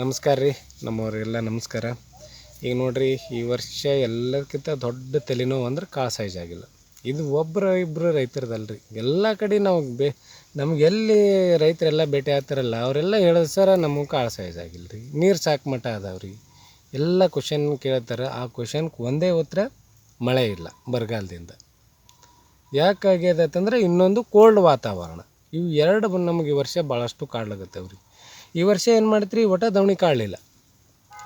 ನಮಸ್ಕಾರ ರೀ, ನಮ್ಮವ್ರಿಗೆಲ್ಲ ನಮಸ್ಕಾರ. ಈಗ ನೋಡ್ರಿ, ಈ ವರ್ಷ ಎಲ್ಲಕ್ಕಿಂತ ದೊಡ್ಡ ತಲೆನೋವು ಅಂದ್ರೆ ಕಾಳು ಸೈಜ್ ಆಗಿಲ್ಲ. ಇದು ಒಬ್ಬರು ಇಬ್ಬರು ರೈತರದಲ್ರಿ. ಎಲ್ಲ ಕಡೆ ನಾವು ಬೇ ನಮಗೆಲ್ಲಿ ರೈತರೆಲ್ಲ ಭೇಟಿ ಆಗ್ತಾರಲ್ಲ, ಅವರೆಲ್ಲ ಹೇಳೋದು ಸರ ನಮಗೆ ಕಾಳು ಸೈಜ್ ಆಗಿಲ್ಲ ರೀ ನೀರು ಸಾಕು ಮಟ್ಟ ಅದಾವ್ರಿ. ಎಲ್ಲ ಕ್ವಶನ್ ಕೇಳ್ತಾರೆ. ಆ ಕ್ವಶನ್ಗೆ ಒಂದೇ ಉತ್ತರ, ಮಳೆ ಇಲ್ಲ ಬರಗಾಲದಿಂದ. ಯಾಕಾಗ್ಯದ ಅಂತಂದ್ರೆ ಇನ್ನೊಂದು ಕೋಲ್ಡ್ ವಾತಾವರಣ. ಇವು ಎರಡು ನಮಗೆ ಈ ವರ್ಷ ಭಾಳಷ್ಟು ಕಾಡ್ಲಾಗತ್ತವ ರೀ ಈ ವರ್ಷ ಏನು ಮಾಡ್ತೀರಿ ಒಟ್ಟ ದವಣಿ ಕಾಡಲಿಲ್ಲ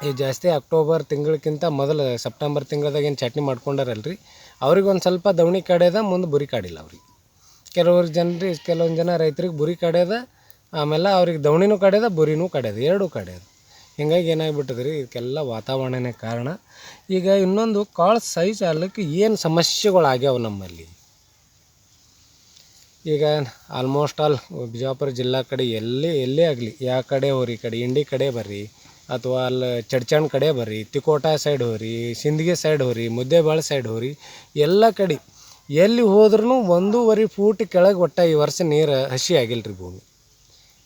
ಈ ಜಾಸ್ತಿ ಅಕ್ಟೋಬರ್ ತಿಂಗಳಕ್ಕಿಂತ ಮೊದಲು ಸೆಪ್ಟೆಂಬರ್ ತಿಂಗಳದಾಗ ಏನು ಚಟ್ನಿ ಮಾಡ್ಕೊಂಡಾರಲ್ರಿ? ಅವ್ರಿಗೆ ಒಂದು ಸ್ವಲ್ಪ ದವಣಿ ಕಡೆದ ಮುಂದೆ ಬುರಿ ಕಾಡಿಲ್ಲ ಅವ್ರಿಗೆ. ಕೆಲವ್ರು ಜನರಿ, ಕೆಲವೊಂದು ಜನ ರೈತರಿಗೆ ಬುರಿ ಕಡೆದ ಆಮೇಲೆ ಅವ್ರಿಗೆ ದವಣಿನೂ ಕಡೆದ ಬುರಿನೂ ಕಡೆದ ಎರಡೂ ಕಾಡ್ಯದ. ಹೀಗಾಗಿ ಏನಾಗ್ಬಿಟ್ಟದ ರೀ ಇದಕ್ಕೆಲ್ಲ ವಾತಾವರಣನೇ ಕಾರಣ. ಈಗ ಇನ್ನೊಂದು ಕಾಳು ಸೈಜ್ ಅಲ್ಲಕ್ಕೆ ಏನು ಸಮಸ್ಯೆಗಳಾಗ್ಯಾವ ನಮ್ಮಲ್ಲಿ? ಈಗ ಆಲ್ಮೋಸ್ಟ್ ಆಲ್ ಬಿಜಾಪುರ ಜಿಲ್ಲಾ ಕಡೆ ಎಲ್ಲಿ, ಎಲ್ಲೇ ಆಗಲಿ ಯಾವ ಕಡೆ ಹೋರಿ ಈ ಕಡೆ ಇಂಡಿ ಕಡೆ ಬರ್ರಿ, ಅಥವಾ ಅಲ್ಲಿ ಚಡ್ಚಣ್ ಕಡೆ ಬರ್ರಿ, ತಿಕೋಟ ಸೈಡ್ ಹೋರಿ ಸಿಂದಗಿ ಸೈಡ್ ಹೋರಿ ಮುದ್ದೇಬಾಳು ಸೈಡ್ ಹೋರಿ ಎಲ್ಲ ಕಡೆ ಎಲ್ಲಿ ಹೋದ್ರೂ ಒಂದೂವರೆ ಫೂಟ್ ಕೆಳಗೆ ಒಟ್ಟ ಈ ವರ್ಷ ನೀರು ಹಸಿ ಆಗಿಲ್ಲ ರೀ ಭೂಮಿ.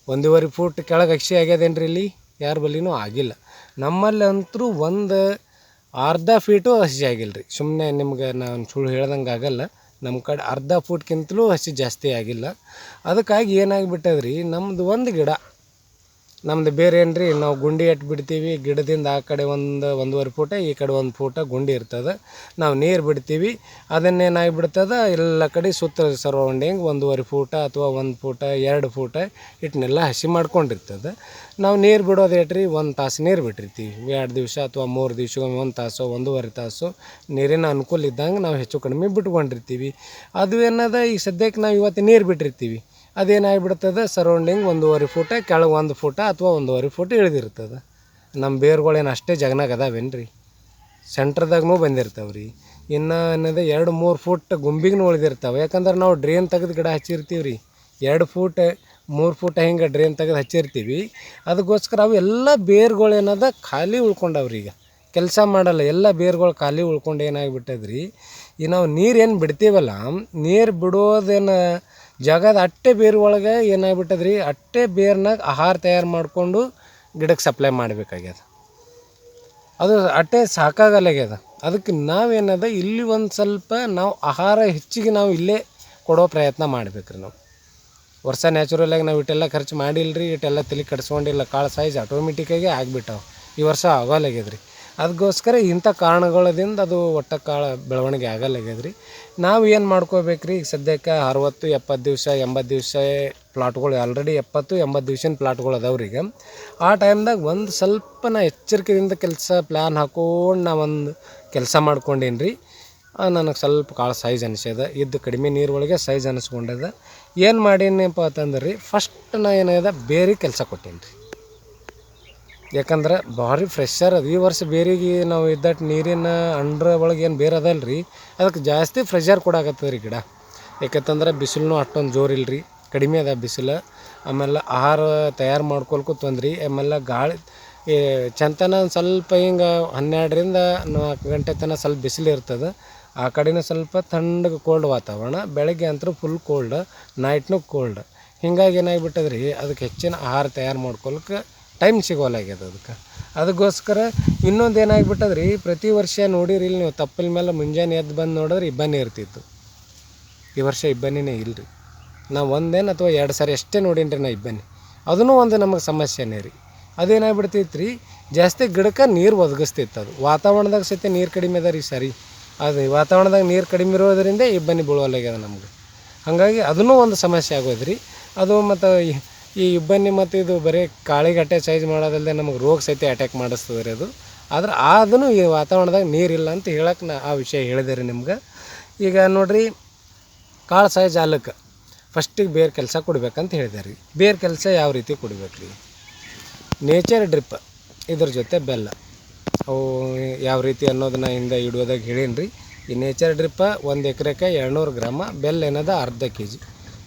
ಒಂದೂವರೆ ಫೂಟ್ ಕೆಳಗೆ ಹಸಿ ಆಗ್ಯದೇನ್ರಿ ಇಲ್ಲಿ? ಯಾರ ಬಲ್ಲಿನೂ ಆಗಿಲ್ಲ. ನಮ್ಮಲ್ಲಿ ಅಂತರೂ ಒಂದು ಅರ್ಧ ಫೀಟು ಹಸಿ ಆಗಿಲ್ಲ ರೀ ಸುಮ್ಮನೆ ನಿಮ್ಗೆ ನಾನು ಸುಳ್ಳು ಹೇಳ್ದಂಗೆ ಆಗಲ್ಲ. ನಮ್ಮ ಕಡೆ ಅರ್ಧ ಫೂಟ್ಗಿಂತಲೂ ಹಸಿ ಜಾಸ್ತಿ ಆಗಿಲ್ಲ. ಅದಕ್ಕಾಗಿ ಏನಾಗಿಬಿಟ್ಟದ್ರಿ ನಮ್ಮದು ಒಂದು ಗಿಡ ನಮ್ದು ಬೇರೆ ಏನ್ರಿ, ನಾವು ಗುಂಡಿ ಎಟ್ ಬಿಡ್ತೀವಿ, ಗಿಡದಿಂದ ಆ ಕಡೆ ಒಂದು ಒಂದೂವರೆ ಫೂಟ, ಈ ಕಡೆ ಒಂದು ಫೂಟ ಗುಂಡಿ ಇರ್ತದೆ. ನಾವು ನೀರು ಬಿಡ್ತೀವಿ ಅದನ್ನೇನಾಗಿ ಬಿಡ್ತದೆ ಎಲ್ಲ ಕಡೆ ಸುತ್ತ ಸರೌಂಡಿಂಗ್ ಒಂದೂವರೆ ಫೂಟ ಅಥವಾ ಒಂದು ಫೂಟ, ಎರಡು ಫೂಟ ಇಟ್ಟನ್ನೆಲ್ಲ ಹಸಿ ಮಾಡ್ಕೊಂಡಿರ್ತದೆ. ನಾವು ನೀರು ಬಿಡೋದು ಏಟ್ರಿ, ಒಂದು ತಾಸು ನೀರು ಬಿಟ್ಟಿರ್ತೀವಿ. ಎರಡು ದಿವಸ ಅಥವಾ ಮೂರು ದಿವ್ಸಕ್ಕೊಮ್ಮೆ ಒಂದು ತಾಸು, ಒಂದೂವರೆ ತಾಸು ನೀರಿನ ಅನುಕೂಲ ಇದ್ದಂಗೆ ನಾವು ಹೆಚ್ಚು ಕಡಿಮೆ ಬಿಟ್ಕೊಂಡಿರ್ತೀವಿ. ಅದು ಏನದ, ಈಗ ಸದ್ಯಕ್ಕೆ ನಾವು ಇವತ್ತು ನೀರು ಬಿಟ್ಟಿರ್ತೀವಿ. ಅದೇನಾಗ್ಬಿಡ್ತದೆ? ಸರೌಂಡಿಂಗ್ ಒಂದೂವರೆ ಫೂಟ, ಕೆಳಗೆ ಒಂದು ಫೂಟ ಅಥವಾ ಒಂದೂವರೆ ಫೂಟ್ ಇಳಿದಿರ್ತದೆ. ನಮ್ಮ ಬೇರುಗಳೇನು ಅಷ್ಟೇ ಜಗನಾಗ ಅದಾವೇನ್ರಿ? ಸೆಂಟ್ರದಾಗೂ ಬಂದಿರ್ತಾವೆ ರೀ ಇನ್ನು ಅನ್ನೋದು ಎರಡು ಮೂರು ಫೂಟ್ ಗುಂಬಿಗೂ ಉಳಿದಿರ್ತಾವೆ. ಯಾಕಂದ್ರೆ ನಾವು ಡ್ರೈನ್ ತೆಗೆದು ಗಿಡ ಹಚ್ಚಿರ್ತೀವಿ ರೀ ಎರಡು ಫೂಟ್, ಮೂರು ಫೂಟ್ ಹಿಂಗೆ ಡ್ರೈನ್ ತೆಗೆದು ಹಚ್ಚಿರ್ತೀವಿ. ಅದಕ್ಕೋಸ್ಕರ ಅವು ಎಲ್ಲ ಬೇರುಗಳೇನದ ಖಾಲಿ ಉಳ್ಕೊಂಡವ್ರಿ ಈಗ. ಕೆಲಸ ಮಾಡಲ್ಲ, ಎಲ್ಲ ಬೇರುಗಳು ಖಾಲಿ ಉಳ್ಕೊಂಡು ಏನಾಗಿಬಿಟ್ಟದ್ರಿ? ಈ ನಾವು ನೀರು ಏನು ಬಿಡ್ತೀವಲ್ಲ, ನೀರು ಬಿಡೋದೇನು ಜಾಗದ ಅಟ್ಟೆ ಬೇರು ಒಳಗೆ ಏನಾಗ್ಬಿಟ್ಟದ್ರಿ? ಅಟ್ಟೆ ಬೇರ್ನಾಗ ಆಹಾರ ತಯಾರು ಮಾಡಿಕೊಂಡು ಗಿಡಕ್ಕೆ ಸಪ್ಲೈ ಮಾಡಬೇಕಾಗ್ಯದ. ಅದು ಅಟ್ಟೆ ಸಾಕಾಗಲ್ಲಾಗ್ಯದ ಅದಕ್ಕೆ ನಾವೇನದ, ಇಲ್ಲಿ ಒಂದು ಸ್ವಲ್ಪ ನಾವು ಆಹಾರ ಹೆಚ್ಚಿಗೆ ನಾವು ಇಲ್ಲೇ ಕೊಡೋ ಪ್ರಯತ್ನ ಮಾಡ್ಬೇಕ್ರಿ ನಾವು. ವರ್ಷ ನ್ಯಾಚುರಲಾಗಿ ನಾವು ಇಟ್ಟೆಲ್ಲ ಖರ್ಚು ಮಾಡಿಲ್ರಿ, ಇಟ್ಟೆಲ್ಲ ತಲೆ ಕಟ್ಸ್ಕೊಂಡಿಲ್ಲ ಕಾಳು ಸೈಜ್ ಆಟೋಮೆಟಿಕ್ಕಾಗಿ ಆಗಿಬಿಟ್ಟಾವೆ. ಈ ವರ್ಷ ಆಗೋಲಾಗ್ಯದ್ರಿ ಅದಕ್ಕೋಸ್ಕರ ಇಂಥ ಕಾರಣಗಳಿಂದ ಅದು ಒಟ್ಟ ಕಾಳ ಬೆಳವಣಿಗೆ ಆಗಲ್ಲಾಗ್ಯದ್ರಿ ನಾವು ಏನು ಮಾಡ್ಕೋಬೇಕ್ರಿ? ಈಗ ಸದ್ಯಕ್ಕೆ ಅರವತ್ತು, ಎಪ್ಪತ್ತು ದಿವಸ, ಎಂಬತ್ತು ದಿವಸ ಪ್ಲಾಟ್ಗಳು ಆಲ್ರೆಡಿ ಎಪ್ಪತ್ತು, ಎಂಬತ್ತು ದಿವ್ಸಿನ ಪ್ಲಾಟ್ಗಳು ಅದಾವ್ರಿ ಈಗ. ಆ ಟೈಮ್ದಾಗ ಒಂದು ಸ್ವಲ್ಪ ನಾ ಎಚ್ಚರಿಕೆಯಿಂದ ಕೆಲಸ ಪ್ಲ್ಯಾನ್ ಹಾಕೊಂಡು ನಾ ಒಂದು ಕೆಲಸ ಮಾಡ್ಕೊಂಡೀನಿ ರೀ ನನಗೆ ಸ್ವಲ್ಪ ಕಾಳು ಸೈಜ್ ಅನಿಸ್ಯದ. ಇದ್ದು ಕಡಿಮೆ ನೀರು ಒಳಗೆ ಸೈಜ್ ಅನಿಸ್ಕೊಂಡದ. ಏನು ಮಾಡೀನಪ್ಪ ಅಂತಂದ್ರೆ ರೀ ಫಸ್ಟ್ ನಾ ಏನಾಗ್ಯದ ಬೇರೆ ಕೆಲಸ ಕೊಟ್ಟೀನಿ ರೀ ಯಾಕಂದ್ರೆ ಭಾರಿ ಫ್ರೆಶರ್ ಅದು. ಈ ವರ್ಷ ಬೇರೆಗೆ ನಾವು ಇದ್ದಟ್ ನೀರಿನ ಅಂಡ್ರ ಒಳಗೆ ಏನು ಬೇರೆ ಅದಲ್ಲ ರೀ ಅದಕ್ಕೆ ಜಾಸ್ತಿ ಫ್ರೆಶರ್ ಕೊಡಾಕತ್ತದ ರೀ ಗಿಡ. ಯಾಕಂತಂದ್ರೆ ಬಿಸಿಲೂ ಅಷ್ಟೊಂದು ಜೋರು ರೀ ಕಡಿಮೆ ಅದ ಬಿಸಿಲು. ಆಮೇಲೆ ಆಹಾರ ತಯಾರು ಮಾಡ್ಕೊಳ್ಕು ತೊಂದ್ರಿ. ಆಮೇಲೆ ಗಾಳಿ ಚಂತನ ಒಂದು ಸ್ವಲ್ಪ ಹಿಂಗೆ ಹನ್ನೆರಡರಿಂದ ನಾಲ್ಕು ಗಂಟೆ ತನಕ ಸ್ವಲ್ಪ ಬಿಸಿಲು ಇರ್ತದೆ. ಆ ಕಡೆನ ಸ್ವಲ್ಪ ತಣ್ಣಗೆ ಕೋಲ್ಡ್ ವಾತಾವರಣ. ಬೆಳಗ್ಗೆ ಅಂತೂ ಫುಲ್ ಕೋಲ್ಡ್ ನೈಟ್ನೂ ಕೋಲ್ಡ್ ಹಿಂಗಾಗಿ ಏನಾಗ್ಬಿಟ್ಟದ್ರಿ? ಅದಕ್ಕೆ ಹೆಚ್ಚಿನ ಆಹಾರ ತಯಾರು ಮಾಡ್ಕೊಳಕ್ಕೆ ಟೈಮ್ ಸಿಗೋಲಾಗ್ಯದ ಅದಕ್ಕೆ. ಅದಕ್ಕೋಸ್ಕರ ಇನ್ನೊಂದು ಏನಾಗ್ಬಿಟ್ಟದ ರೀ ಪ್ರತಿ ವರ್ಷ ನೋಡಿರಿ, ಇಲ್ಲಿ ನೀವು ತಪ್ಪಲ ಮೇಲೆ ಮುಂಜಾನೆ ಎದ್ದು ಬಂದು ನೋಡಿದ್ರೆ ಇಬ್ಬನಿ ಇರ್ತಿತ್ತು. ಈ ವರ್ಷ ಇಬ್ಬನಿನೇ ಇಲ್ಲ ರೀ ನಾವು ಒಂದೇನು ಅಥವಾ ಎರಡು ಸಾರಿ ಅಷ್ಟೇ ನೋಡೀನಿ ನಾ ಇಬ್ಬನಿ. ಅದೂ ಒಂದು ನಮಗೆ ಸಮಸ್ಯೆನೇ ರೀ. ಅದೇನಾಗ್ಬಿಡ್ತೈತೆ ರೀ ಜಾಸ್ತಿ ಗಿಡಕ್ಕೆ ನೀರು ಒದಗಿಸ್ತಿತ್ತು ಅದು. ವಾತಾವರಣದಾಗ ಸಹಿತ ನೀರು ಕಡಿಮೆ ಅದ ರೀ ಸರಿ. ಅದು ವಾತಾವರಣದಾಗ ನೀರು ಕಡಿಮೆ ಇರೋದರಿಂದ ಇಬ್ಬನಿ ಬೀಳೋಲ್ಲಾಗ್ಯದ ನಮ್ಗೆ. ಹಾಗಾಗಿ ಅದನ್ನೂ ಒಂದು ಸಮಸ್ಯೆ ಆಗೋದ್ರಿ. ಅದು ಮತ್ತು ಈ- ಇಬ್ಬನಿ ಮತ್ತು ಇದು ಬರೀ ಕಾಳಿಗಟ್ಟೆ ಸೈಜ್ ಮಾಡೋದಲ್ಲದೆ ನಮಗೆ ರೋಗ ಸಹಿತ ಅಟ್ಯಾಕ್ ಮಾಡಿಸ್ತದೆ ರೀ ಅದು. ಆದ್ರೆ ಆದೂ ಈ ವಾತಾವರಣದಾಗ ನೀರಿಲ್ಲ ಅಂತ ಹೇಳಕ್ಕೆ ನಾ ಆ ವಿಷಯ ಹೇಳಿದೆ ರೀ ನಿಮ್ಗೆ. ಈಗ ನೋಡಿರಿ, ಕಾಳು ಸೈಜ್ ಆಲಕ್ಕೆ ಫಸ್ಟಿಗೆ ಬೇರೆ ಕೆಲಸ ಕೊಡ್ಬೇಕಂತ ಹೇಳಿದೆ ರೀ. ಬೇರೆ ಕೆಲಸ ಯಾವ ರೀತಿ ಕೊಡ್ಬೇಕು ರೀ? ನೇಚರ್ ಡ್ರಿಪ್ ಇದ್ರ ಜೊತೆ ಬೆಲ್ಲ. ಅವು ಯಾವ ರೀತಿ ಅನ್ನೋದನ್ನ ಹಿಂದೆ ಇಡುವುದಾಗ ಹೇಳೀನಿ ರೀ. ಈ ನೇಚರ್ ಡ್ರಿಪ್ಪ ಒಂದು ಎಕರೆಗೆ ಎರಡುನೂರು ಗ್ರಾಮ, ಬೆಲ್ಲ ಏನದ ಅರ್ಧ ಕೆ ಜಿ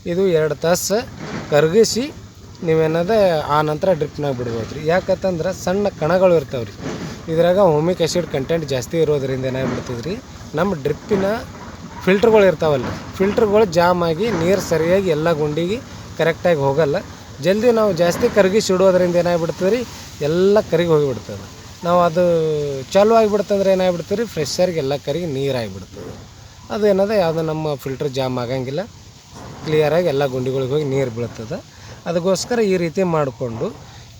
ಇದು ಎರಡು ತಾಸು ಕರಗಿಸಿ ನೀವೇನದ ಆ ನಂತರ ಡ್ರಿಪ್ನಾಗ ಬಿಡ್ಬೋದು ರೀ ಯಾಕಂತಂದ್ರೆ ಸಣ್ಣ ಕಣಗಳು ಇರ್ತಾವೆ ರೀ ಇದ್ರಾಗ ಹೋಮಿಕ್ ಆ್ಯಸಿಡ್ ಕಂಟೆಂಟ್ ಜಾಸ್ತಿ ಇರೋದ್ರಿಂದ ಏನಾಗ್ಬಿಡ್ತದೆ ರೀ ನಮ್ಮ ಡ್ರಿಪ್ಪಿನ ಫಿಲ್ಟ್ರ್ಗಳು ಇರ್ತಾವಲ್ಲ ಫಿಲ್ಟ್ರ್ಗಳು ಜಾಮ್ ಆಗಿ ನೀರು ಸರಿಯಾಗಿ ಎಲ್ಲ ಗುಂಡಿಗೆ ಕರೆಕ್ಟಾಗಿ ಹೋಗಲ್ಲ. ಜಲ್ದಿ ನಾವು ಜಾಸ್ತಿ ಕರಗಿಸಿ ಇಡೋದರಿಂದ ಏನಾಗ್ಬಿಡ್ತದೆ ರೀ ಎಲ್ಲ ಕರಿಗೆ ಹೋಗಿಬಿಡ್ತದೆ. ನಾವು ಅದು ಚಾಲು ಆಗಿಬಿಡ್ತಂದ್ರೆ ಏನಾಗ್ಬಿಡ್ತದೆ ರೀ ಫ್ರೆಶ್ಶರ್ಗೆ ಎಲ್ಲ ಕರಿಗೆ ನೀರಾಗಿಬಿಡ್ತದೆ ಅದು ಏನದ ಯಾವುದೋ ನಮ್ಮ ಫಿಲ್ಟ್ರ್ ಜಾಮ್ ಆಗಂಗಿಲ್ಲ. ಕ್ಲಿಯರಾಗಿ ಎಲ್ಲ ಗುಂಡಿಗಳಿಗೆ ಹೋಗಿ ನೀರು ಬೀಳ್ತದೆ. ಅದಕ್ಕೋಸ್ಕರ ಈ ರೀತಿ ಮಾಡಿಕೊಂಡು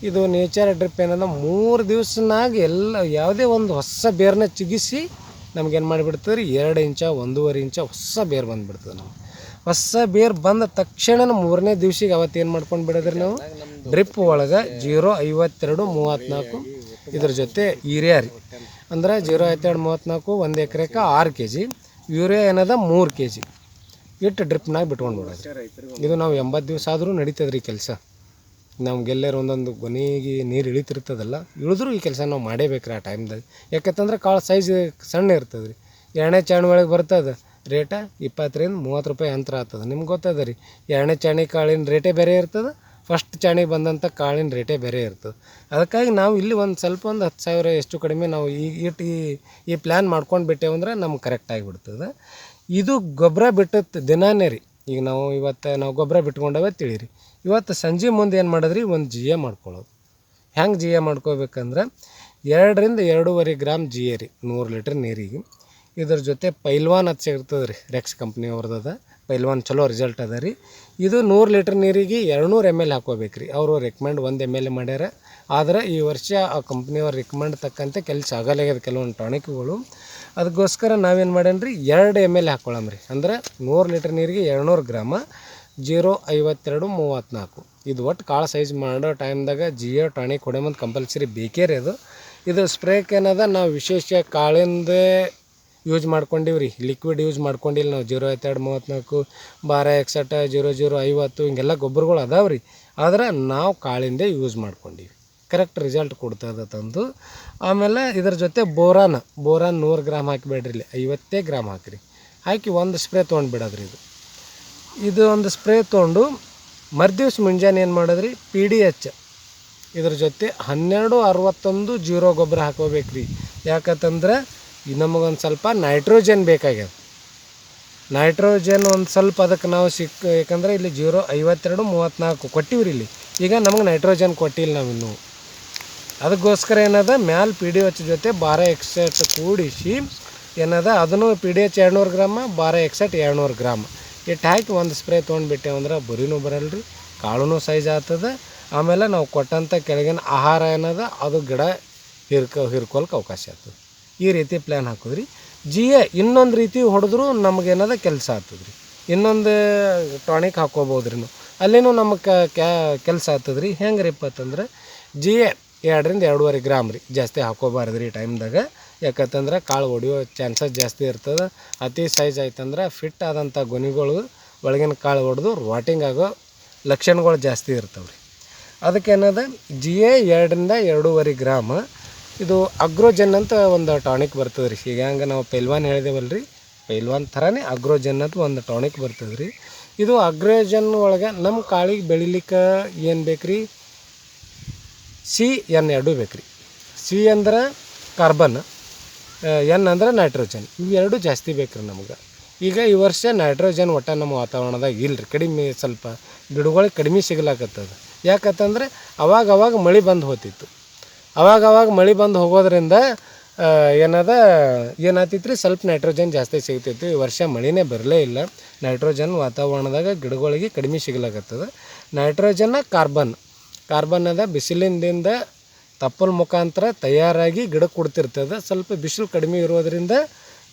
ಇದು ನೇಚರ್ ಡ್ರಿಪ್ ಏನಂದ್ರೆ ಮೂರು ದಿವ್ಸನಾಗ ಎಲ್ಲ ಯಾವುದೇ ಒಂದು ಹೊಸ ಬೇರನ್ನ ಚಿಗಿಸಿ ನಮ್ಗೇನು ಮಾಡಿಬಿಡ್ತದೆ ರೀ ಎರಡು ಇಂಚ, ಒಂದೂವರೆ ಇಂಚ ಹೊಸ ಬೇರು ಬಂದುಬಿಡ್ತದೆ ನಮ್ಗೆ. ಹೊಸ ಬೇರು ಬಂದ ತಕ್ಷಣ ಮೂರನೇ ದಿವ್ಸಿಗೆ ಅವತ್ತು ಏನು ಮಾಡ್ಕೊಂಡು ಬಿಡೋದ್ರಿ ನಾವು? ಡ್ರಿಪ್ ಒಳಗೆ ಜೀರೋ ಐವತ್ತೆರಡು ಮೂವತ್ತ್ನಾಲ್ಕು ಇದ್ರ ಜೊತೆ ಯೂರಿಯಾ ರೀ. ಅಂದ್ರೆ ಜೀರೋ ಐವತ್ತೆರಡು ಮೂವತ್ತ್ನಾಲ್ಕು ಒಂದು ಎಕರೆಗೆ ಆರು ಕೆ ಜಿ ಯೂರಿಯಾ ಏನದ? ಮೂರು ಕೆ ಜಿ ಇಟ್ಟು ಡ್ರಿಪ್ನಾಗ ಬಿಟ್ಕೊಂಡು ಬಿಡೋದು. ಇದು ನಾವು ಎಂಬತ್ತು ದಿವಸ ಆದರೂ ನಡೀತದೆ ರೀ ಕೆಲಸ. ನಮ್ಗೆಲ್ಲರ ಒಂದೊಂದು ಕೊನೆಗೆ ನೀರು ಇಳಿತಿರ್ತದಲ್ಲ, ಇಳಿದ್ರೂ ಈ ಕೆಲಸ ನಾವು ಮಾಡೇಬೇಕ್ರಿ ಆ ಟೈಮ್ದಾಗ ಯಾಕಂತಂದ್ರೆ ಕಾಳು ಸೈಜ್ ಸಣ್ಣ ಇರ್ತದೆ ರೀ ಎರಡನೇ ಚಾಣಿ ಒಳಗೆ ಬರ್ತದೆ ರೇಟ ಇಪ್ಪತ್ತರಿಂದ ಮೂವತ್ತು ರೂಪಾಯಿ ಅಂತರ ಆಗ್ತದೆ. ನಿಮ್ಗೆ ಗೊತ್ತದ ರೀ, ಎರಡನೇ ಚಾಣಿ ಕಾಳಿನ ರೇಟೇ ಬೇರೆ ಇರ್ತದೆ ಫಸ್ಟ್ ಚಾಣಿಗೆ ಬಂದಂಥ ಕಾಳಿನ ರೇಟೇ ಬೇರೆ ಇರ್ತದೆ. ಅದಕ್ಕಾಗಿ ನಾವು ಇಲ್ಲಿ ಒಂದು ಸ್ವಲ್ಪ ಒಂದು ಹತ್ತು ಸಾವಿರ, ಎಷ್ಟು ಕಡಿಮೆ ನಾವು ಈ ಈ ಈ ಪ್ಲ್ಯಾನ್ ಮಾಡ್ಕೊಂಡು ಬಿಟ್ಟೇವಂದ್ರೆ ನಮ್ಗೆ ಕರೆಕ್ಟ್ ಆಗಿಬಿಡ್ತದೆ ಇದು ಗೊಬ್ಬರ ಬಿಟ್ಟದ್ದು ದಿನಾನೇ ರೀ. ಈಗ ನಾವು ಇವತ್ತು ನಾವು ಗೊಬ್ಬರ ಬಿಟ್ಕೊಂಡವೆ ತಿಳಿರಿ. ಇವತ್ತು ಸಂಜೆ ಮುಂದೆ ಏನು ಮಾಡಿದ್ರಿ? ಒಂದು ಜಿ ಎ ಮಾಡ್ಕೊಳ್ಳೋದು. ಹೆಂಗೆ ಜಿ ಎ ಮಾಡ್ಕೋಬೇಕಂದ್ರೆ ಎರಡರಿಂದ ಎರಡೂವರೆ ಗ್ರಾಮ್ ಜಿ ಎ ರೀ, ನೂರು ಲೀಟ್ರ್ ನೀರಿಗೆ. ಇದ್ರ ಜೊತೆ ಪೈಲ್ವಾನ್ ಅದು ಸಿಗ್ತದೆ ರೀ, ರೆಕ್ಸ್ ಕಂಪ್ನಿ ಅವ್ರದ್ದು. ಪೈಲ್ವಾನ್ ಚಲೋ ರಿಸಲ್ಟ್ ಅದ ರೀ. ಇದು ನೂರು ಲೀಟ್ರ್ ನೀರಿಗೆ ಎರಡುನೂರು ಎಂ ಎಲ್ ಹಾಕೋಬೇಕು ರೀ ಅವರು ರೆಕಮೆಂಡ್ ಒಂದು ಎಂ ಎಲ್ ಮಾಡ್ಯಾರ. ಆದ್ರೆ ಈ ವರ್ಷ ಆ ಕಂಪ್ನಿಯವ್ರ ರಿಕಮೆಂಡ್ ತಕ್ಕಂತೆ ಕೆಲಸ ಆಗಲಾಗ್ಯದ ಕೆಲವೊಂದು ಟಾನಿಕ್ಗಳು ಅದಕ್ಕೋಸ್ಕರ ನಾವೇನು ಮಾಡೇನ್ರಿ ಎರಡು ಎಂ ಎಲ್ ಹಾಕ್ಕೊಳ್ಳಮ್ರಿ ಅಂದ್ರೆ ನೂರು ಲೀಟ್ರ್ ನೀರಿಗೆ ಎರಡುನೂರು ಗ್ರಾಮ ಜೀರೋ ಐವತ್ತೆರಡು ಮೂವತ್ತ್ನಾಲ್ಕು ಇದು ಒಟ್ಟು ಕಾಳು ಸೈಜ್ ಮಾಡೋ ಟೈಮ್ದಾಗ ಜಿಯೋ ಟಾನಿಕ್ ಹೊಡೆಮಂದು ಕಂಪಲ್ಸರಿ ಬೇಕೇ ರೀ ಅದು. ಇದು ಸ್ಪ್ರೇಕ್ ಏನದ? ನಾವು ವಿಶೇಷ ಕಾಳಿಂದೇ ಯೂಸ್ ಮಾಡ್ಕೊಂಡಿವಿ ರೀ ಲಿಕ್ವಿಡ್ ಯೂಸ್ ಮಾಡ್ಕೊಂಡಿಲ್ಲ ನಾವು. ಜೀರೋ ಐತೆರಡು ಮೂವತ್ತ್ನಾಲ್ಕು ಬಾರ ಎಕ್ಸಟ ಜೀರೋ ಜೀರೋ ಐವತ್ತು, ಹಿಂಗೆಲ್ಲ ಗೊಬ್ಬರಗಳು ಅದಾವೆ ರೀ ಆದ್ರೆ ನಾವು ಕಾಳಿಂದೇ ಯೂಸ್ ಮಾಡ್ಕೊಂಡಿವಿ ಕರೆಕ್ಟ್ ರಿಸಲ್ಟ್ ಕೊಡ್ತದೆ ತಂದು. ಆಮೇಲೆ ಇದ್ರ ಜೊತೆ ಬೋರಾನ್ ಬೋರಾನ್ ನೂರು ಗ್ರಾಮ್ ಹಾಕಿಬೇಡ್ರಿ ಇಲ್ಲಿ. ಐವತ್ತೇ ಗ್ರಾಮ್ ಹಾಕಿರಿ. ಹಾಕಿ ಒಂದು ಸ್ಪ್ರೇ ತೊಗೊಂಡು ಬಿಡೋದ್ರಿ ಇದು. ಇದು ಒಂದು ಸ್ಪ್ರೇ ತೊಗೊಂಡು ಮರ್ದಿವ್ಸ ಮುಂಜಾನೆ ಏನು ಮಾಡಿದ್ರಿ? ಪಿ ಡಿ ಎಚ್ ಇದ್ರ ಜೊತೆ ಹನ್ನೆರಡು ಅರವತ್ತೊಂದು ಜೀರೋ ಗೊಬ್ಬರ ಹಾಕೋಬೇಕು ರೀ ಯಾಕಂತಂದ್ರೆ ನಮಗೊಂದು ಸ್ವಲ್ಪ ನೈಟ್ರೋಜನ್ ಬೇಕಾಗ್ಯದ. ನೈಟ್ರೋಜನ್ ಒಂದು ಸ್ವಲ್ಪ ಅದಕ್ಕೆ ನಾವು ಸಿಕ್ಕ ಯಾಕಂದ್ರೆ ಇಲ್ಲಿ ಜೀರೋ ಐವತ್ತೆರಡು ಮೂವತ್ತ್ನಾಲ್ಕು ಕೊಟ್ಟಿವ್ರಿ ಇಲ್ಲಿ. ಈಗ ನಮಗೆ ನೈಟ್ರೋಜನ್ ಕೊಟ್ಟಿಲ್ಲ ನಾವು ಇನ್ನೂ ಅದಕ್ಕೋಸ್ಕರ ಏನದ, ಮ್ಯಾಲ ಪಿ ಡಿ ಎಚ್ ಜೊತೆ ಬಾರ ಎಕ್ಸೆಟ್ ಕೂಡಿಸಿ, ಏನದ, ಅದನ್ನು ಪಿ ಡಿ ಎಚ್ ಎರಡುನೂರು ಗ್ರಾಮ ಬಾರ ಎಕ್ಸೆಟ್ ಎರಡುನೂರು ಗ್ರಾಮ್. ಇಟ್ಟು ಹಾಕಿ ಒಂದು ಸ್ಪ್ರೇ ತೊಗೊಂಡ್ಬಿಟ್ಟೆವು ಅಂದ್ರೆ ಬರೀನೂ ಬರಲ್ಲ ರೀ ಕಾಳುನೂ ಸೈಜ್ ಆಗ್ತದೆ. ಆಮೇಲೆ ನಾವು ಕೊಟ್ಟಂಥ ಕೆಳಗಿನ ಆಹಾರ ಏನದ, ಅದು ಗಿಡ ಹಿರ್ಕೊ ಹಿರ್ಕೊಳಕ್ಕೆ ಅವಕಾಶ ಆಗ್ತದೆ. ಈ ರೀತಿ ಪ್ಲ್ಯಾನ್ ಹಾಕಿದ್ರಿ. ಜಿ ಎ ಇನ್ನೊಂದು ರೀತಿ ಹೊಡೆದ್ರೂ ನಮಗೇನದ ಕೆಲಸ ಆಗ್ತದ್ರಿ. ಇನ್ನೊಂದು ಟಾನಿಕ್ ಹಾಕೋಬೋದು ರೀ ನಾವು ಅಲ್ಲಿನೂ ನಮಗೆ ಕ್ಯಾ ಕೆಲಸ ಆಗ್ತದ್ರಿ. ರೀ ಹೆಂಗೆ ರೀಪ್ಪ ಅಂತಂದ್ರೆ ಜಿ ಎ ಎರಡರಿಂದ ಎರಡೂವರೆ ಗ್ರಾಮ್ ರೀ, ಜಾಸ್ತಿ ಹಾಕೋಬಾರ್ದು ರೀ ಟೈಮ್ದಾಗ. ಯಾಕಂತಂದ್ರೆ ಕಾಳು ಒಡೆಯೋ ಚಾನ್ಸಸ್ ಜಾಸ್ತಿ ಇರ್ತದೆ. ಅತಿ ಸೈಜ್ ಆಯ್ತಂದ್ರೆ ಫಿಟ್ ಆದಂಥ ಗೊನಿಗಳು ಒಳಗಿನ ಕಾಳು ಹೊಡೆದು ರಾಟಿಂಗ್ ಆಗೋ ಲಕ್ಷಣಗಳು ಜಾಸ್ತಿ ಇರ್ತವೆ ರೀ. ಅದಕ್ಕೇನದ ಜಿ ಎ ಎರಡರಿಂದ ಎರಡೂವರೆ ಗ್ರಾಮ್. ಇದು ಅಗ್ರೋಜನ್ ಅಂತ ಒಂದು ಟಾನಿಕ್ ಬರ್ತದೆ ರೀ ಈಗ ಹಂಗೆ ನಾವು ಪೈಲ್ವಾನ್ ಹೇಳಿದೇವಲ್ಲ ರೀ ಪೈಲ್ವಾನ್ ಥರನೇ ಅಗ್ರೋಜನ್ ಅಂತ ಒಂದು ಟಾನಿಕ್ ಬರ್ತದೆ ರೀ ಇದು ಅಗ್ರೋಜನ್ ಒಳಗೆ ನಮ್ಮ ಕಾಳಿಗೆ ಬೆಳಿಲಿಕ್ಕೆ ಏನು ಬೇಕು ರೀ ಸಿ ಎನ್ ಎರಡೂ ಬೇಕು ರೀ ಸಿ ಅಂದ್ರೆ ಕಾರ್ಬನ್ ಎನ್ ಅಂದ್ರೆ ನೈಟ್ರೋಜನ್ ಇವೆರಡು ಜಾಸ್ತಿ ಬೇಕು ರೀ ನಮ್ಗೆ. ಈಗ ಈ ವರ್ಷ ನೈಟ್ರೋಜನ್ ಒಟ್ಟ ನಮ್ಮ ವಾತಾವರಣದಾಗ ಇಲ್ಲ ಕಡಿಮೆ ಸ್ವಲ್ಪ ಗಿಡಗಳಿಗೆ ಕಡಿಮೆ ಸಿಗ್ಲಾಕತ್ತದ. ಯಾಕಂತಂದ್ರೆ ಅವಾಗ ಅವಾಗ ಮಳೆ ಬಂದು ಹೋತಿತ್ತು. ಅವಾಗ ಅವಾಗ ಮಳೆ ಬಂದು ಹೋಗೋದ್ರಿಂದ ಏನದ ಏನಾಗ್ತಿತ್ತು ರೀ ಸ್ವಲ್ಪ ನೈಟ್ರೋಜನ್ ಜಾಸ್ತಿ ಸಿಗ್ತಿತ್ತು. ಈ ವರ್ಷ ಮಳೆನೇ ಬರಲೇ ಇಲ್ಲ. ನೈಟ್ರೋಜನ್ ವಾತಾವರಣದಾಗ ಗಿಡಗಳಿಗೆ ಕಡಿಮೆ ಸಿಗ್ಲಾಕತ್ತದ. ನೈಟ್ರೋಜನ್ನ ಕಾರ್ಬನ್ ಕಾರ್ಬನ್ ಅದ ಬಿಸಿಲಿಂದ ತಪ್ಪಲ ಮುಖಾಂತರ ತಯಾರಾಗಿ ಗಿಡಕ್ಕೆ ಕೊಡ್ತಿರ್ತದೆ. ಸ್ವಲ್ಪ ಬಿಸಿಲು ಕಡಿಮೆ ಇರೋದರಿಂದ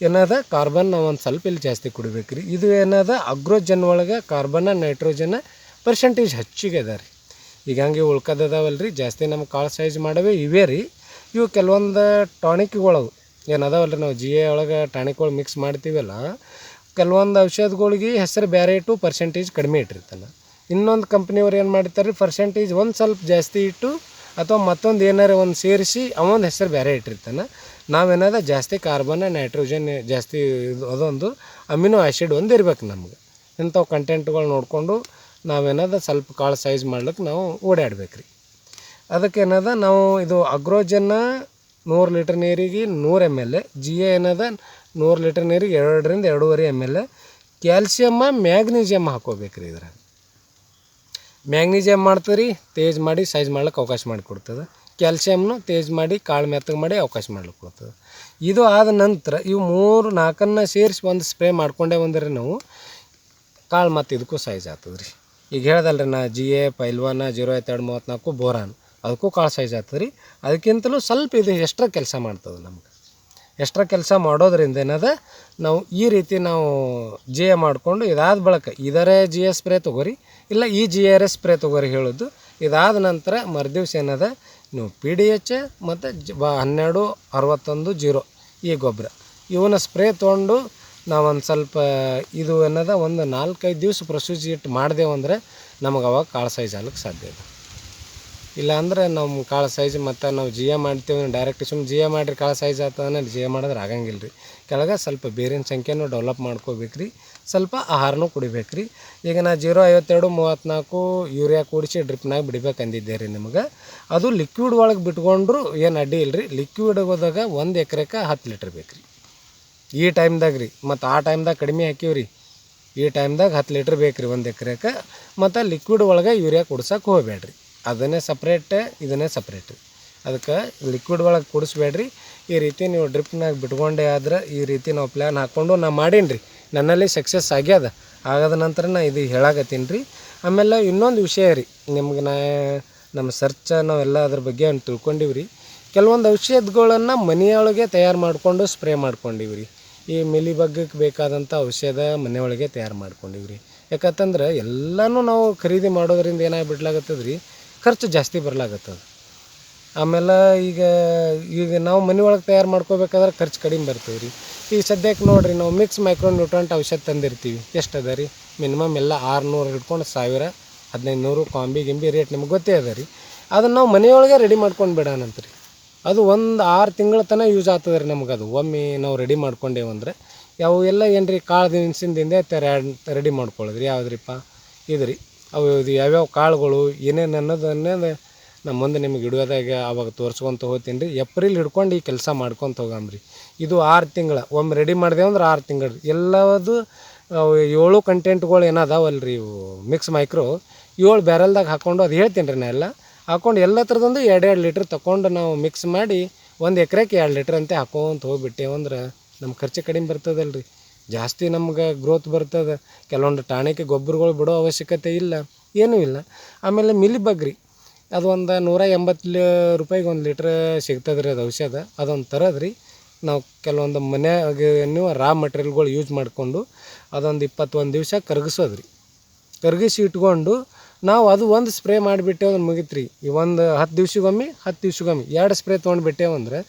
ಏನದ ಕಾರ್ಬನ್ ನಾವು ಒಂದು ಸ್ವಲ್ಪ ಇಲ್ಲಿ ಜಾಸ್ತಿ ಕುಡಿಬೇಕು ರೀ ಇದು ಏನದ ಅಗ್ರೋಜನ್ ಒಳಗೆ ಕಾರ್ಬನ್ನ ನೈಟ್ರೋಜನ್ ಪರ್ಸೆಂಟೇಜ್ ಹೆಚ್ಚಿಗೆ ಅದ ರೀ. ಈಗ ಹಂಗೆ ಉಳ್ಕದದಾವಲ್ಲ ರೀ ಜಾಸ್ತಿ ನಮ್ಮ ಕಾಳು ಸೈಜ್ ಮಾಡವೆ ಇವೇ ರೀ. ಇವು ಕೆಲವೊಂದು ಟಾನಿಕ್ಗಳು ಏನದಾವಲ್ಲ ರೀ ನಾವು ಜಿ ಎ ಒಳಗೆ ಟಾನಿಕ್ಗಳು ಮಿಕ್ಸ್ ಮಾಡ್ತೀವಲ್ಲ, ಕೆಲವೊಂದು ಔಷಧಗಳಿಗೆ ಹೆಸರು ಬೇರೆ ಇಟ್ಟು ಪರ್ಸೆಂಟೇಜ್ ಕಡಿಮೆ ಇಟ್ಟಿರ್ತಾನೆ. ಇನ್ನೊಂದು ಕಂಪ್ನಿಯವ್ರು ಏನು ಮಾಡ್ತಾರೆ ರೀ ಪರ್ಸೆಂಟೇಜ್ ಒಂದು ಸ್ವಲ್ಪ ಜಾಸ್ತಿ ಇಟ್ಟು ಅಥವಾ ಮತ್ತೊಂದು ಏನಾರ ಒಂದು ಸೇರಿಸಿ ಅವೊಂದು ಹೆಸರು ಬೇರೆ ಇಟ್ಟಿರ್ತಾನೆ. ನಾವೇನದ ಜಾಸ್ತಿ ಕಾರ್ಬನ್ ನೈಟ್ರೋಜನ್ ಜಾಸ್ತಿ ಇದು ಅದೊಂದು ಅಮಿನೋ ಆ್ಯಸಿಡ್ ಒಂದು ಇರ್ಬೇಕು ನಮ್ಗೆ. ಇಂಥವು ಕಂಟೆಂಟ್ಗಳು ನೋಡಿಕೊಂಡು ನಾವೇನದ ಸ್ವಲ್ಪ ಕಾಳು ಸೈಜ್ ಮಾಡ್ಲಿಕ್ಕೆ ನಾವು ಓಡಾಡ್ಬೇಕು ರೀ ಅದಕ್ಕೇನದ ನಾವು ಇದು ಅಗ್ರೋಜನ್ನ ನೂರು ಲೀಟ್ರ್ ನೀರಿಗೆ ನೂರು M L A G A ಏನದ ನೂರು ಲೀಟ್ರ್ ನೀರಿಗೆ ಎರಡರಿಂದ ಎರಡೂವರೆ ಎಂ ಎಲ್ ಎ ಕ್ಯಾಲ್ಸಿಯಮ್ಮ ಮ್ಯಾಗ್ನೀಷಿಯಮ್ ಹಾಕೋಬೇಕು ರೀ ಇದ್ರಾಗ ಮ್ಯಾಗ್ನೀಸಿಯಮ್ ರೀ, ತೇಜ್ ಮಾಡಿ ಸೈಜ್ ಮಾಡ್ಲಿಕ್ಕೆ ಅವಕಾಶ ಮಾಡಿಕೊಡ್ತದೆ. ಕ್ಯಾಲ್ಸಿಯಮ್ನು ತೇಜ್ ಮಾಡಿ, ಕಾಳು ಮೆತ್ತಗೆ ಮಾಡಿ ಅವಕಾಶ ಮಾಡ್ಲಿಕ್ಕೆ ಕೊಡ್ತದೆ ಇದು ಆದ ನಂತರ ಇವು ಮೂರು ನಾಲ್ಕನ್ನು ಸೇರಿಸಿ ಒಂದು ಸ್ಪ್ರೇ ಮಾಡ್ಕೊಂಡೇ ಬಂದರೆ ನಾವು ಕಾಳು ಮತ್ತು ಇದಕ್ಕೂ ಸೈಜ್ ಆಗ್ತದೆ ರೀ. ಈಗ ಹೇಳ್ದಲ್ರಿ ನಾ ಜಿ ಎ ಪೈಲ್ವಾನ, ಜೀರೋ ಐತೆರಡು ಮೂವತ್ತ್ನಾಲ್ಕು, ಬೋರಾನ್. ಅದಕ್ಕೂ ಕಾಳು ಸೈಜ್ ಆಗ್ತದೆ ರೀ. ಅದಕ್ಕಿಂತಲೂ ಸ್ವಲ್ಪ ಇದು ಎಷ್ಟ್ರ ಕೆಲಸ ಮಾಡ್ತದೆ ನಮ್ಗೆ. ಎಷ್ಟ್ರ ಕೆಲಸ ಮಾಡೋದ್ರಿಂದ ಏನದ, ನಾವು ಈ ರೀತಿ ನಾವು ಜಿ ಎ ಮಾಡಿಕೊಂಡು ಇದಾದ ಬಳಿಕ ಇದರೇ ಜಿ ಎ ಸ್ಪ್ರೇ ತೊಗೋರಿ. ಇಲ್ಲ, ಈ ಜಿ ಆರ್ ಎಸ್ ಸ್ಪ್ರೇ ತೊಗೋರಿ ಹೇಳೋದು. ಇದಾದ ನಂತರ ಮರುದಿವ್ಸ ಏನದ? ನೀವು ಪಿ ಡಿ ಎಚ್ ಮತ್ತು ಜ, ಬ, ಹನ್ನೆರಡು, ಅರವತ್ತೊಂದು, ಜೀರೋ ಈ ಗೊಬ್ಬರ ಇವನ್ನ ಸ್ಪ್ರೇ ತೊಗೊಂಡು ನಾವೊಂದು ಸ್ವಲ್ಪ ಇದು ಏನದ? ಒಂದು ನಾಲ್ಕೈದು ದಿವಸ ಪ್ರೊಸೀಜ್ ಇಟ್ಟು ಮಾಡಿದೆವಂದ್ರೆ ನಮಗೆ ಅವಾಗ ಕಾಳು ಸೈಜ್ ಆಗ್ಲಿಕ್ಕೆ ಸಾಧ್ಯ ಇದೆ. ಇಲ್ಲಾಂದ್ರೆ ನಮ್ಮ ಕಾಳು ಸೈಜ್ ಮತ್ತು ನಾವು ಜಿ ಎ ಮಾಡ್ತೀವಿ ಡೈರೆಕ್ಟ್ ಸುಮ್ಮನೆ ಜಿ ಎ ಮಾಡಿರಿ ಕಾಳು ಸೈಜ್ ಆಗ್ತದೆ ಜಿ ಎ ಮಾಡಿದ್ರೆ ಆಗಂಗಿಲ್ಲ ರೀ ಕೆಳಗೆ ಸ್ವಲ್ಪ ಬೇರಿನ ಸಂಖ್ಯೆನೂ ಡೆವಲಪ್ ಮಾಡ್ಕೋಬೇಕು ರೀ ಸ್ವಲ್ಪ ಆಹಾರನೂ ಕುಡಿಬೇಕು ರೀ ಈಗ ನಾ ಜೀರೋ ಐವತ್ತೆರಡು ಮೂವತ್ತ್ನಾಲ್ಕು ಯೂರಿಯಾ ಕೂಡಿಸಿ ಡ್ರಿಪ್ನಾಗ ಬಿಡ್ಬೇಕು ಅಂದಿದ್ದೆ ರೀ ನಿಮ್ಗೆ. ಅದು ಲಿಕ್ವಿಡ್ ಒಳಗೆ ಬಿಟ್ಕೊಂಡ್ರು ಏನು ಅಡ್ಡಿ ಇಲ್ಲ ರೀ ಲಿಕ್ವಿಡ್ ಹೋದಾಗ ಒಂದು ಎಕರೆಗೆ ಹತ್ತು ಲೀಟ್ರ್ ಬೇಕು ರೀ ಈ ಟೈಮ್ದಾಗ ರೀ. ಮತ್ತು ಆ ಟೈಮ್ದಾಗ ಕಡಿಮೆ ಹಾಕೀವಿ ರೀ ಈ ಟೈಮ್ದಾಗ ಹತ್ತು ಲೀಟ್ರ್ ಬೇಕು ರೀ ಒಂದು ಎಕರೆಗೆ ಮತ್ತು ಲಿಕ್ವಿಡ್ ಒಳಗೆ ಯೂರಿಯಾ ಕುಡ್ಸಕ್ಕೆ ಹೋಗಬೇಡ್ರಿ ಅದನ್ನೇ ಸಪ್ರೇಟ್ ಇದನ್ನೇ ಸಪ್ರೇಟ್ ಅದಕ್ಕೆ ಲಿಕ್ವಿಡ್ ಒಳಗೆ ಕುಡಿಸ್ಬೇಡ್ರಿ ಈ ರೀತಿ ನೀವು ಡ್ರಿಪ್ನಾಗ ಬಿಟ್ಕೊಂಡೆ ಆದ್ರೆ ಈ ರೀತಿ ನಾವು ಪ್ಲ್ಯಾನ್ ಹಾಕ್ಕೊಂಡು ನಾ ಮಾಡೀನಿ ರೀ ನನ್ನಲ್ಲಿ ಸಕ್ಸಸ್ ಆಗ್ಯದ ಆಗದ ನಂತರ ನಾ ಇದು ಹೇಳಾಕತ್ತೀನಿ ರೀ. ಆಮೇಲೆ ಇನ್ನೊಂದು ವಿಷಯ ರೀ, ನಿಮ್ಗೆ ನಾ ನಮ್ಮ ಸರ್ಚ ನಾವೆಲ್ಲ ಅದ್ರ ಬಗ್ಗೆ ಅವ್ನು ತಿಳ್ಕೊಂಡಿವಿ ರೀ. ಕೆಲವೊಂದು ಔಷಧಗಳನ್ನು ಮನೆಯೊಳಗೆ ತಯಾರು ಮಾಡಿಕೊಂಡು ಸ್ಪ್ರೇ ಮಾಡ್ಕೊಂಡಿವಿ ಈ ಮಿಲಿ ಬಗ್ಗಕ್ಕೆ ಬೇಕಾದಂಥ ಔಷಧ ಮನೆಯೊಳಗೆ ತಯಾರು ಮಾಡ್ಕೊಂಡಿವಿ ಯಾಕಂತಂದ್ರೆ ಎಲ್ಲನೂ ನಾವು ಖರೀದಿ ಮಾಡೋದ್ರಿಂದ ಏನಾಗ್ಬಿಡ್ಲಾಗತ್ತದ ರೀ, ಖರ್ಚು ಜಾಸ್ತಿ ಬರ್ಲಾಗತ್ತದ. ಆಮೇಲೆ ಈಗ ಈಗ ನಾವು ಮನೆ ಒಳಗೆ ತಯಾರು ಮಾಡ್ಕೋಬೇಕಾದ್ರೆ ಖರ್ಚು ಕಡಿಮೆ ಬರ್ತದೆ ರೀ. ಈಗ ಸದ್ಯಕ್ಕೆ ನೋಡಿರಿ, ನಾವು ಮಿಕ್ಸ್ ಮೈಕ್ರೋ ನ್ಯೂಟ್ರಂಟ್ ಔಷಧ ತಂದಿರ್ತೀವಿ. ಎಷ್ಟು ಅದ ರೀ? ಮಿನಿಮಮ್ ಎಲ್ಲ ಆರುನೂರು ಹಿಡ್ಕೊಂಡು ಸಾವಿರ ಹದಿನೈದು ನೂರು ಕಾಂಬಿ ಗಿಂಬಿ ರೇಟ್ ನಿಮ್ಗೆ ಗೊತ್ತೇ ಅದ ರೀ. ಅದನ್ನು ನಾವು ಮನೆಯೊಳಗೆ ರೆಡಿ ಮಾಡ್ಕೊಂಡು ಬಿಡೋಣಂತ ರೀ. ಅದು ಒಂದು ಆರು ತಿಂಗಳ ತನಕ ಯೂಸ್ ಆಗ್ತದೆ ರೀ ನಮ್ಗೆ ಅದು ಒಮ್ಮೆ ನಾವು ರೆಡಿ ಮಾಡ್ಕೊಂಡೇವಂದ್ರೆ ಯಾವ ಎಲ್ಲ ಏನು ರೀ? ಕಾಳು ದಿನಸಿಂದಿಂದ ರೆಡಿ ಮಾಡ್ಕೊಳ್ಳೋದು ರೀ, ಯಾವ್ದ್ರಿಪ್ಪ? ಇದು ರೀ ಅವು ಇದು ಯಾವ್ಯಾವ ಕಾಳುಗಳು, ಏನೇನು ಅನ್ನೋದು ನಮ್ಮ ಮುಂದೆ ನಿಮಗೆ ಹಿಡಿಯೋದಾಗ ಅವಾಗ ತೋರಿಸ್ಕೊಂತ ಹೋಗ್ತೀನಿ ರೀ. ಏಪ್ರಿಲ್ ಹಿಡ್ಕೊಂಡು ಈ ಕೆಲಸ ಮಾಡ್ಕೊತ ಹೋಗಮ್ರಿ ಇದು ಆರು ತಿಂಗಳ, ಒಮ್ಮೆ ರೆಡಿ ಮಾಡಿದೆವು ಅಂದ್ರೆ ಆರು ತಿಂಗಳು ಎಲ್ಲದು ಏಳು ಕಂಟೆಂಟ್ಗಳು ಏನದಾವಲ್ಲ ರೀ ಇವು ಮಿಕ್ಸ್ ಮೈಕ್ರೋ ಏಳು ಬ್ಯಾರಲ್ದಾಗ ಹಾಕ್ಕೊಂಡು ಅದು ಹೇಳ್ತೀನಿ ರೀ ನಾ ಎಲ್ಲ. ಹಾಕ್ಕೊಂಡು ಎಲ್ಲ ಥರದೊಂದು ಎರಡು ಎರಡು ಲೀಟ್ರ್ ತೊಗೊಂಡು ನಾವು ಮಿಕ್ಸ್ ಮಾಡಿ ಒಂದು ಎಕರೆಗೆ ಎರಡು ಲೀಟ್ರ್ ಅಂತೆ ಹಾಕೊಂತ ಹೋಗ್ಬಿಟ್ಟೇವಂದ್ರೆ ನಮ್ಮ ಖರ್ಚು ಕಡಿಮೆ ಬರ್ತದಲ್ಲ ರೀ. ಜಾಸ್ತಿ ನಮ್ಗೆ ಗ್ರೋತ್ ಬರ್ತದೆ. ಕೆಲವೊಂದು ಟಾಣಿಕೆ ಗೊಬ್ಬರಗಳು ಬಿಡೋ ಅವಶ್ಯಕತೆ ಇಲ್ಲ. ಏನೂ ಇಲ್ಲ. ಆಮೇಲೆ ಮಿಲಿ ಬಗ್ರಿ ಅದು ಒಂದು ನೂರ ಎಂಬತ್ತು ರೂಪಾಯಿಗೆ ಒಂದು ಲೀಟ್ರ್ ಸಿಗ್ತದೆ ರೀ ಅದು ಔಷಧ. ಅದೊಂದು ತರೋದು ರೀ ನಾವು ಕೆಲವೊಂದು ಮನ್ಯಾಗ ನೀವು ರಾ ಮಟೀರಿಯಲ್ಗಳು ಯೂಸ್ ಮಾಡಿಕೊಂಡು ಅದೊಂದು ಇಪ್ಪತ್ತೊಂದು ದಿವಸ ಕರಗಿಸೋದು ರೀ ಕರಗಿಸಿ ಇಟ್ಕೊಂಡು ನಾವು ಅದು ಒಂದು ಸ್ಪ್ರೇ ಮಾಡಿಬಿಟ್ಟೇವೆ ಅಂದ್ರೆ ಮುಗೀತು ರೀ ಈ ಒಂದು ಹತ್ತು ದಿವ್ಸಗೊಮ್ಮೆ ಹತ್ತು ದಿವ್ಸಗೊಮ್ಮೆ, ಎರಡು ಸ್ಪ್ರೇ ತೊಗೊಂಡ್ಬಿಟ್ಟೇವಂದ್ರೆ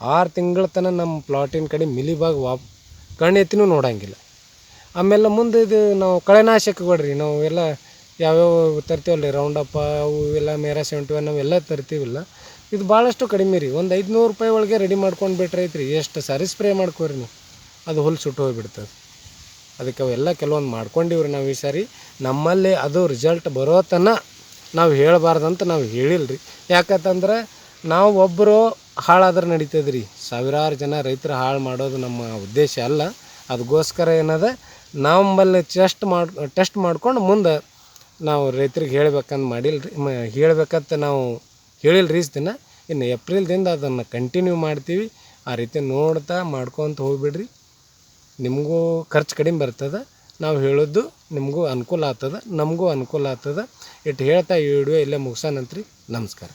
ಆರು ತಿಂಗಳ ತನಕ ನಮ್ಮ ಪ್ಲಾಟಿನ ಕಡೆ ಮಿಲಿಬಾಗ್ ವಾಪ್ ಕಣ್ಣೆತ್ತಿನೂ ನೋಡೋಂಗಿಲ್ಲ. ಆಮೇಲೆ ಮುಂದೆ ಇದು ನಾವು ಕಳೆನಾಶಕಗಳು ರೀ, ನಾವು ಎಲ್ಲ ಯಾವ್ಯಾವ ತರ್ತೀವಲ್ಲ ರೀ ರೌಂಡಪ್ಪ ಅವು ಇವೆಲ್ಲ ಮೇರಾ ಸೆವೆಂಟಿ ಒನ್ ಅವೆಲ್ಲ ತರ್ತೀವಲ್ಲ. ಇದು ಭಾಳಷ್ಟು ಕಡಿಮೆ ರೀ. ಒಂದು ಐದುನೂರು ರೂಪಾಯಿ ಒಳಗೆ ರೆಡಿ ಮಾಡ್ಕೊಂಡು ಬಿಟ್ರೆ ರೀ ಎಷ್ಟು ಸಾರಿ ಸ್ಪ್ರೇ ಮಾಡ್ಕೋರಿ ನೀವು. ಅದು ಹುಲ್ಲು ಸುಟ್ಟು ಹೋಗಿಬಿಡ್ತದೆ ಅದಕ್ಕೆ ಅವೆಲ್ಲ ಕೆಲವೊಂದು ಮಾಡ್ಕೊಂಡಿವ್ರಿ ನಾವು ಈ ಸಾರಿ. ನಮ್ಮಲ್ಲಿ ಅದು ರಿಸಲ್ಟ್ ಬರೋ ತನಕ ನಾವು ಹೇಳಬಾರ್ದಂತ ನಾವು ಹೇಳಿಲ್ಲ ರೀ ಯಾಕಂತಂದ್ರೆ ನಾವು ಒಬ್ಬರು ಹಾಳಾದ್ರೆ ನಡೀತದೆ ರೀ ಸಾವಿರಾರು ಜನ ರೈತರು ಹಾಳು ಮಾಡೋದು ನಮ್ಮ ಉದ್ದೇಶ ಅಲ್ಲ. ಅದಕ್ಕೋಸ್ಕರ ಏನದ? ನಮ್ಮಲ್ಲಿ ಚೆಸ್ಟ್ ಮಾಡಿ ಟೆಸ್ಟ್ ಮಾಡ್ಕೊಂಡು ಮುಂದೆ ನಾವು ರೈತರಿಗೆ ಹೇಳ್ಬೇಕಂದು ಮಾಡಿಲ್ಲ ರೀ ಮ, ಹೇಳ್ಬೇಕಂತ ನಾವು ಹೇಳಿಲ್ಲ ರೀ ಇಷ್ಟು ದಿನ. ಇನ್ನು ಏಪ್ರಿಲ್ದಿಂದ ಅದನ್ನು ಕಂಟಿನ್ಯೂ ಮಾಡ್ತೀವಿ. ಆ ರೀತಿ ನೋಡ್ತಾ ಮಾಡ್ಕೊತ ಹೋಗ್ಬಿಡ್ರಿ. ನಿಮಗೂ ಖರ್ಚು ಕಡಿಮೆ ಬರ್ತದೆ. ನಾವು ಹೇಳೋದು ನಿಮಗೂ ಅನುಕೂಲ ಆಗ್ತದೆ, ನಮಗೂ ಅನುಕೂಲ ಆಗ್ತದೆ. ಇಟ್ಟು ಹೇಳ್ತಾ ಈ ವಿಡಿಯೋ ಇಲ್ಲೇ ಮುಗಿಸೋಣಂತ್ರಿ ನಮಸ್ಕಾರ.